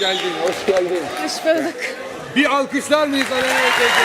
geldin. Hoş geldin. Hoş bulduk. Bir alkışlar mıyız Alena Ötek'e?